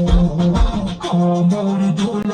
বিছা ঝুলাইয়া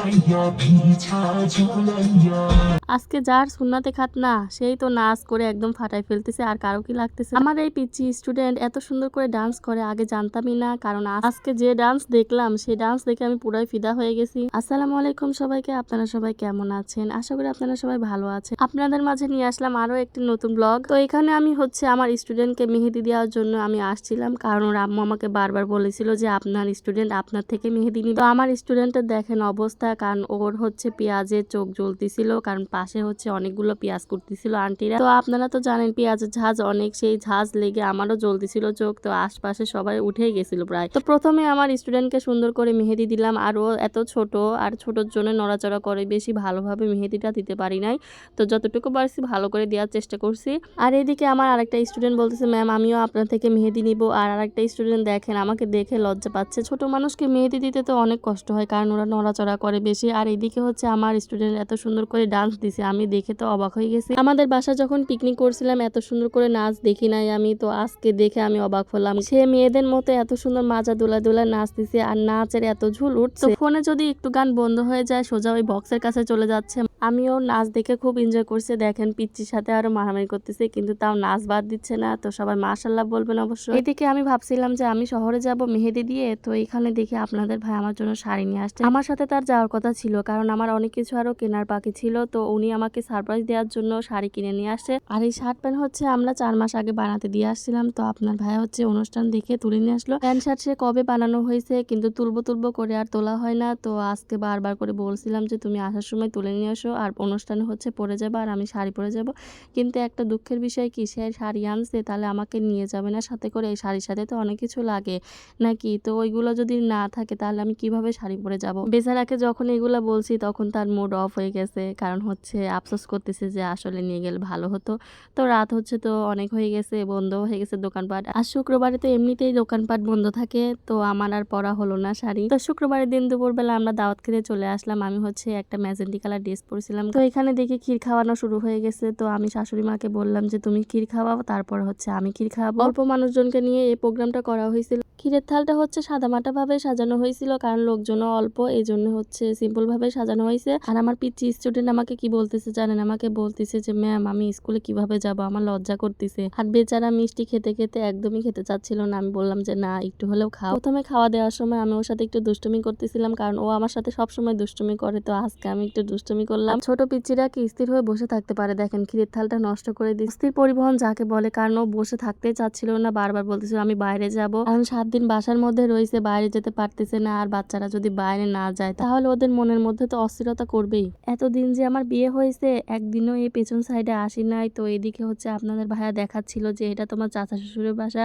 আজকে যার সুন্নাতে খাত না সেই তো নাচ করে একদম ফাটাই ফেলতেছে, আর কারও কি লাগতেছে? আমার এই পিচ্ছি স্টুডেন্ট এত সুন্দর করে ডান্স করে, আগে জানতামই না, কারণ আজকে যে ডান্স দেখলাম সেই ডান্স দেখে আমি পুরাই ফিদা হয়ে গেছি। আসসালামু আলাইকুম সবাইকে, আপনারা সবাই কেমন আছেন? আশা করি আপনারা সবাই ভালো আছেন। আপনাদের মাঝে নিয়ে আসলাম আরও একটি নতুন ব্লগ তো এখানে আমি হচ্ছে আমার স্টুডেন্টকে মেহেদি দেওয়ার জন্য আমি আসছিলাম, কারণ ওর আম্মু আমাকে বারবার বলেছিল যে আপনার স্টুডেন্ট আপনার থেকে মেহেদি নিবে। তো আমার স্টুডেন্টের দেখেন অবস্থা কারণ ওর হচ্ছে পেঁয়াজের চোখ জ্বলতেছিল, কারণ পাশে হচ্ছে অনেকগুলো পেঁয়াজ করতেছিল আন্টিরা। তো আপনারা তো জানেন, পেঁয়াজের ঝাঁজ অনেক, সেই ঝাঁজ লেগে আমারও জ্বলতেছিল চোখ। তো আশপাশে সবাই উঠেই গেছিল প্রায়। তো প্রথমে আমার স্টুডেন্টকে সুন্দর করে মেহেদি দিলাম, আর ও এত ছোট, আর ছোটোর জন্য নড়াচড়া করে বেশি ভালোভাবে মেহেদিটা দিতে পারি নাই। তো যতটুকু পারছি ভালো করে দেওয়ার চেষ্টা করছি। আর এদিকে আমার আরেকটা স্টুডেন্ট বলতেছে ম্যাম আমিও আপনার থেকে মেহেদি নিব। আর আরেকটা স্টুডেন্ট দেখেন, আমাকে দেখে লজ্জা পাচ্ছে। ছোট মানুষকে মেহেদি দিতে তো অনেক কষ্ট হয়, কারণ ওরা নড়াচড়া করে বেশি। আর এদিকে হচ্ছে আমার স্টুডেন্ট এত সুন্দর করে ডান্স দিছে, আমি দেখে তো অবাক হয়ে গেছি। আমাদের বাসা যখন পিকনিক করছিলাম, এত সুন্দর করে নাচ দেখি নাই আমি, তো আজকে দেখে আমি অবাক হলাম। সে মেয়েদের মতো এত সুন্দর মাজা দোলা দোলা নাচ দিছে, আর নাচের এত ঝুল উঠছে। ফোনে যদি একটু গান বন্ধ হয়ে যায়, সোজা ওই বক্সের কাছে চলে যাচ্ছে। আমিও নাচ দেখে খুব এনজয় করছে। দেখেন পিচ্চির সাথে আরও মারামারি করতেছে, কিন্তু তাও নাচ বাদ দিচ্ছে না। তো সবাই মাশাল্লাহ বলবেন অবশ্য। এদিকে আমি ভাবছিলাম যে আমি শহরে যাব মেহেদি দিয়ে, তো এখানে দেখি আপনাদের ভাই আমার জন্য শাড়ি নিয়ে আসছে। আমার সাথে তার যাওয়ার কথা ছিল। কারণ আমার অনেক কিছু আরও কেনার বাকি ছিল, তো উনি আমাকে সারপ্রাইজ দেওয়ার জন্য শাড়ি কিনে নিয়ে আসছে আর এই শার্ট প্যান্ট হচ্ছে আমরা চার মাস আগে বানাতে দিয়ে আসছিলাম, তো আপনার ভাই হচ্ছে অনুষ্ঠান দেখে তুলে নিয়ে আসলো। প্যান্ট শার্ট সে কবে বানানো হয়েছে কিন্তু তুলবো তুলবো করে আর তোলা হয় না, তো আজকে বারবার করে বলছিলাম যে তুমি আসার সময় তুলে নিয়ে আসো আর অনুষ্ঠানে হচ্ছে পরে যাব আর আমি শাড়ি পরে যাব। কিন্তু একটা দুঃখের বিষয় কি, সে শাড়ি আনছে তাহলে আমাকে নিয়ে যাবে না, সাথে করে এই শাড়ির সাথে তো অনেক কিছু লাগে নাকি? তো ওইগুলো যদি না থাকে তাহলে আমি কীভাবে শাড়ি পরে যাব? বেচারাকে যখন এগুলো বলছি তখন তার মুড অফ হয়ে গেছে। কারণ হচ্ছে আফসোস করতেছে যে আসলে নিয়ে গেলে ভালো হতো। তো রাত হচ্ছে তো অনেক হয়ে গেছে বন্ধ হয়ে গেছে দোকানপাট। আর শুক্রবারে তো এমনিতেই দোকানপাট বন্ধ থাকে, তো আমার আর পরা হলো না শাড়ি। তো শুক্রবারের দিন দুপুরবেলা আমরা দাওয়াত খেতে চলে আসলাম। আমি হচ্ছে একটা ম্যাজেন্টি কালার ড্রেস পরেছিলাম। তো এখানে দেখি ক্ষীর খাওয়ানো শুরু হয়ে গেছে। তো আমি শাশুড়ি মাকে বললাম যে, তুমি ক্ষীর খাওয়াও, তারপর হচ্ছে আমি ক্ষীর খাওয়াবো। অল্প মানুষজনকে নিয়ে এই প্রোগ্রামটা করা হয়েছিল। ক্ষীরের থালটা হচ্ছে সাদামাটা ভাবে সাজানো হয়েছিল, কারণ লোকজনও অল্প এই জন্য হচ্ছে সিম্পল ভাবে সাজানো হয়েছে। আর আমার পিচ্ছি স্টুডেন্ট আমাকে কি বলতেছে জানেন? আমাকে বলতেছে যে, ম্যাম, আমি স্কুলে কীভাবে যাব? আমার লজ্জা করতেছে। আর বেচারা মিষ্টি খেতে খেতে একদমই খেতে চাচ্ছিল না। আমি বললাম যে, না, একটু হলেও খাও। প্রথমে খাওয়া দেওয়ার সময় আমি ওর সাথে একটু দুষ্টুমি করতেছিলাম, কারণ ও আমার সাথে সবসময় দুষ্টুমি করে। তো আজকে আমি একটু দুষ্টুমি করলাম। ছোট পিচ্চিরা কি স্থির হয়ে বসে থাকতে পারে? দেখেন, ক্ষীরের থালটা নষ্ট করে দিই স্থির পরিবহন যাকে বলে, কারণ ও বসে থাকতেই চাচ্ছিল না। বারবার বলতেছিল, আমি বাইরে যাব। কারণ সাত দিন বাসার মধ্যে রয়েছে, বাইরে যেতে পারতেছে না, আর বাচ্চারা যদি বাইরে না যায়, তাহলে ওদের মনের মধ্যে তো অস্থিরতা করবেই। এতদিন যে আমার বিয়ে হয়েছে, একদিনও এই পেছন সাইডে আসি নাই। তো এদিকে হচ্ছে আপনাদের ভাইয়া দেখাচ্ছিল যে এটা তোমার চাচা শ্বশুরের বাসা,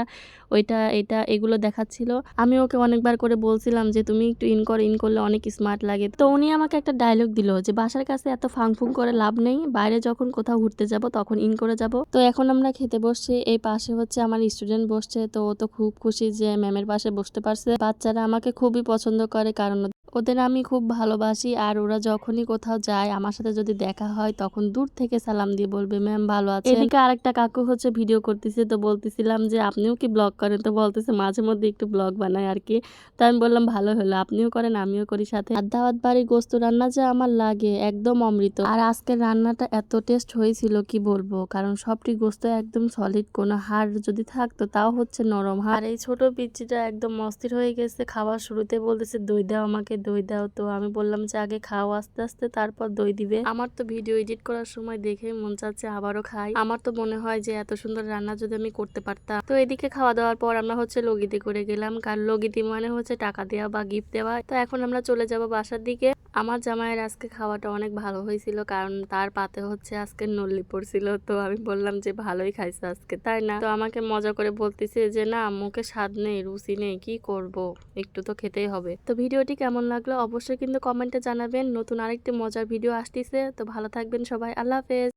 ওইটা, এটা, এগুলো দেখাচ্ছিল। আমি ওকে অনেকবার করে বলছিলাম যে তুমি একটু ইন কর ইন করলে অনেক স্মার্ট লাগে। তো উনি আমাকে একটা ডায়লগ দিল যে বাসার কাছে এত ফাংফুং করে লাভ নেই, বাইরে যখন কোথাও ঘুরতে যাব তখন ইন করে যাব। তো এখন আমরা খেতে বসছি, এই পাশে হচ্ছে আমার স্টুডেন্ট বসছে। তো ও তো খুব খুশি যে ম্যামের পাশে বসতে পারছে। বাচ্চারা আমাকে খুবই পছন্দ করে কারণ ওদের আমি খুব ভালোবাসি আর ওরা যখনই কোথাও যায়, আমার সাথে যদি দেখা হয় তখন দূর থেকে সালাম দিয়ে বলবে, ম্যাম, ভালো আছে এদিকে আরেকটা কাকু হচ্ছে ভিডিও করতেছে, তো বলতেছিলাম যে, আপনিও কি ব্লগ করেন? তো বলতেছে, মাঝে মধ্যে একটু ব্লগ বানায় আর কি। তো আমি বললাম, ভালো হলো, আপনিও করেন, আমিও করি সাথে। আর দাওয়াত বাড়ি, গোস্ত রান্না যে আমার লাগে, একদম অমৃত। আর আজকের রান্নাটা এত টেস্ট হয়েছিল, কি বলব? কারণ সবটি গোস্ত একদম সলিড কোনো হাড় যদি থাকতো তাও হচ্ছে নরম আর এই ছোট পিচ্চিটা একদম অস্থির হয়ে গেছে, খাওয়ার শুরুতে বলতেছে, দই দাও আমাকে দই দাও। তো আমি বললাম যে, আগে খাও আস্তে আস্তে, তারপর দই দিবে। আমার তো ভিডিও এডিট করার সময় দেখে মন চাচ্ছে আবারও খাই। আমার তো মনে হয় যে, এত সুন্দর রান্না যদি আমি করতে পারতাম। তো এদিকে খাওয়া দাওয়ার পর আমরা হচ্ছে লগিতে করে গেলাম। কারণ লগিতি মানে হচ্ছে টাকা দেওয়া বা গিফট দেওয়া। তো এখন আমরা চলে যাব বাসার দিকে। আমার জামাইয়ের আজকে খাওয়াটা অনেক ভালো হয়েছিল। কারণ তার পাতে হচ্ছে আজকে নল্লি পড়ছিল। তো আমি বললাম যে, ভালোই খাইছে আজকে। তাই না? তো আমাকে মজা করে বলতেছে যে, না, মুখে স্বাদ নেই, রুচি নেই, কি করব? একটু তো খেতেই হবে। তো ভিডিওটি কেমন লাগল অবশ্যই কিন্তু কমেন্টে জানাবেন। নতুন আরেকটি মজার ভিডিও আসতেছে, তো ভালো থাকবেন সবাই। আল্লাহ হাফেজ।